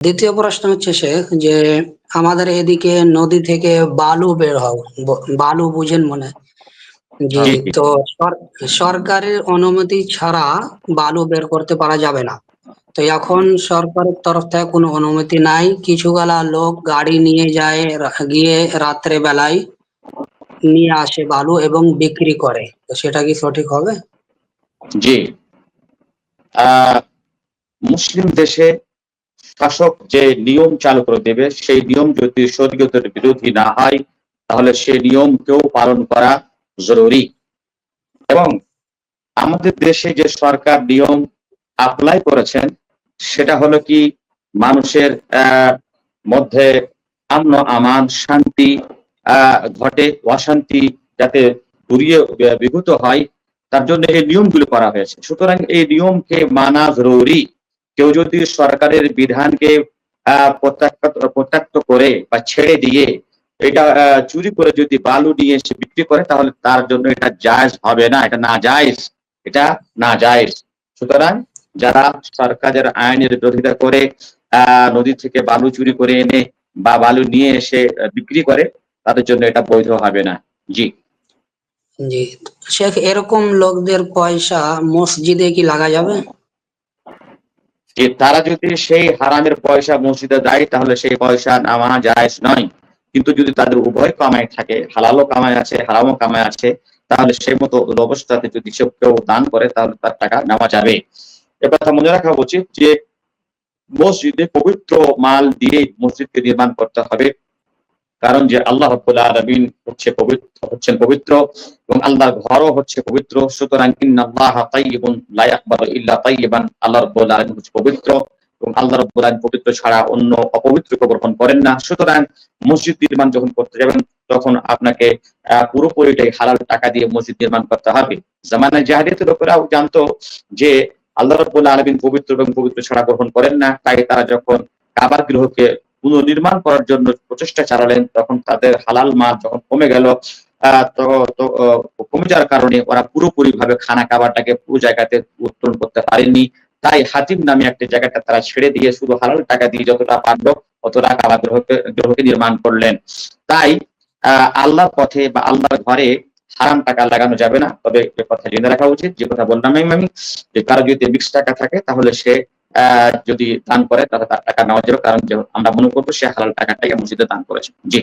দ্বিতীয় প্রশ্ন হচ্ছে শেখ যে আমাদের এদিকে নদী থেকে বালু বের হয় বালু বুঝেন মনে? হয়? তো সরকারের অনুমতি ছাড়া বালু বের করতে পারা যাবে না। তো এখন সরকারের তরফ থেকে কোনো অনুমতি নাই। কিছু গালা লোক গাড়ি নিয়ে যায় গিয়ে রাত্রে বেলায় নিয়ে আসে বালু এবং বিক্রি করে। তো সেটা কি সঠিক হবে? জি। আহ, মুসলিম দেশে শাসক যে নিয়ম চালু করে দেবে, সেই নিয়ম যদি শরীয়তের বিরোধী না হয়, তাহলে সেই নিয়মকেও পালন করা জরুরি। এবং আমাদের দেশে যে সরকার নিয়ম অ্যাপ্লাই করেছেন, সেটা হলো কি, মানুষের মধ্যে আম্ন আমান, শান্তি ঘটে, অশান্তি যাতে ঘুরিয়ে বিভূত হয়, তার জন্য এই নিয়মগুলো করা হয়েছে। সুতরাং এই নিয়মকে মানা জরুরি। কেউ যদি সরকারের বিধানকে প্রত্যাখ্যাত করে বা ছেড়ে দিয়ে এটা চুরি করে যদি বালু নিয়ে এসে বিক্রি করে, তাহলে তার জন্য এটা জায়জ হবে না, এটা না জায়েজ, এটা না জায়েজ। সুতরাং যারা সরকারের আইনের বিরোধিতা করে নদী থেকে বালু চুরি করে এনে বা বালু নিয়ে এসে বিক্রি করে, তাদের জন্য এটা বৈধ হবে না। জি। জি। শেখ, এরকম লোকদের পয়সা মসজিদে কি লাগা যাবে? যে তারা যদি সেই হারামের পয়সা মসজিদে দেয়, তাহলে সেই পয়সা নেওয়া জায়েজ নয়। কিন্তু যদি তাদের উভয় কামাই থাকে, হালালও কামাই আছে, হারামও কামাই আছে, তাহলে সেই মতো অবস্থাতে যদি সে কেউ দান করে, তাহলে তার টাকা নেওয়া যাবে। এ কথা মনে রাখা উচিত যে মসজিদে পবিত্র মাল দিয়ে মসজিদকে নির্মাণ করতে হবে। কারণ যে আল্লাহ আলামিন হচ্ছে পবিত্র, হচ্ছেন পবিত্র এবং আল্লাহর ঘরও হচ্ছে পবিত্র। সুতরাং আল্লাহ রাব্বুল হচ্ছে পবিত্র এবং আল্লাহ রাব্বুল পবিত্র ছাড়া অন্য অপবিত্রকে গ্রহণ করেন না। সুতরাং মসজিদ নির্মাণ যখন করতে যাবেন, তখন আপনাকে পুরোপুরিটাই হালাল টাকা দিয়ে মসজিদ নির্মাণ করতে হবে। জামানায় জাহিলিয়াতের লোকেরাও জানতো যে আল্লাহ রাব্বুল আলামিন পবিত্র এবং পবিত্র ছাড়া গ্রহণ করেন না। তাই তারা যখন কাবা গৃহকে পুনর্নির্মাণ করার জন্য প্রচেষ্টা চালালেন তখন তাদের হালাল মাল যখন কমে গেল কমে যাওয়ার কারণে ওরা পুরোপুরি ভাবে খানা খাবারটাকে পুরো জায়গাতে উত্তোলন করতে পারেননি। তাই হাতিম নামে একটা জায়গাটা তারা ছেড়ে দিয়ে শুধু হালাল টাকা দিয়ে যতটা পারল অতটা কাবা গ্রহকে গ্রহকে নির্মাণ করলেন। তাই আহ, আল্লাহর পথে বা আল্লাহর ঘরে হারাম টাকা লাগানো যাবে না। তবে কথা জেনে রাখা উচিত। যে কথা বললাম আমি যে কারও যদি মিক্স টাকা থাকে তাহলে সে যদি দান করে, তাহলে তার টাকা নেওয়া যাবে। কারণ আমরা মনে করব সে হালাল টাকাটাই মসজিদে দান করেছে। জি।